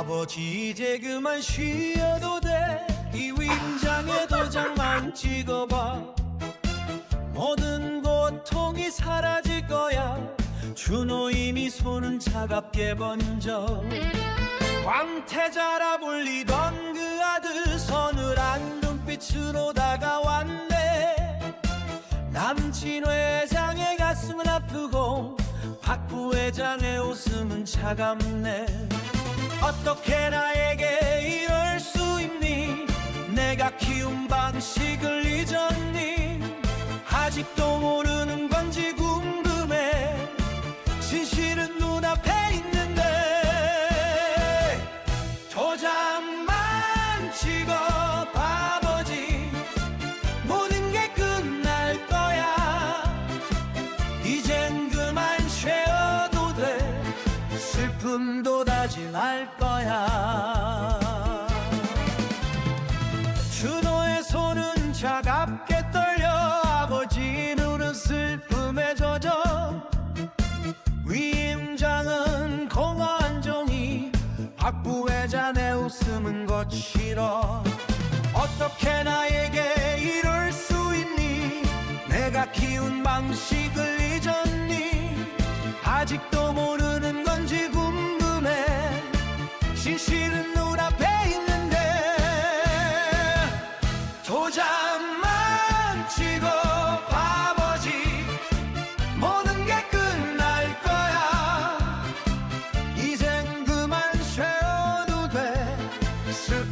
아버지 이제 그만 쉬어도 돼 이 윈장에 도장만 찍어봐. 모든 고통이 사라질 거야. 준호 이미 손은 차갑게 번져. 광태자라 불리던 그 아들 서늘한 눈빛으로 다가왔네. 남친 회장의 가슴은 아프고 박 부회장의 웃음은 차갑네 어떻게 나에게 이럴 수 있니? 내가 키운 방식을 잊었니? 아직도 모르 슬픔도 다짐할 거야. 준호의 손은 차갑게 떨려 아버지 눈은 슬픔에 젖어. 위임장은 공허한 종이 박 부회장의 웃음은 거칠어. 어떻게 나에게 이럴 수 있니? 내가 키운 방식을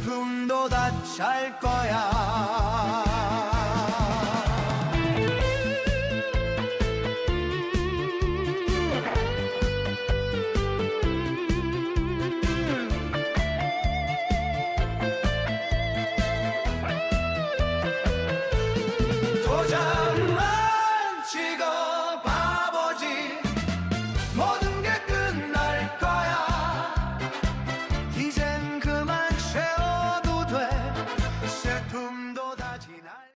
슬픔도 다 잘 거야.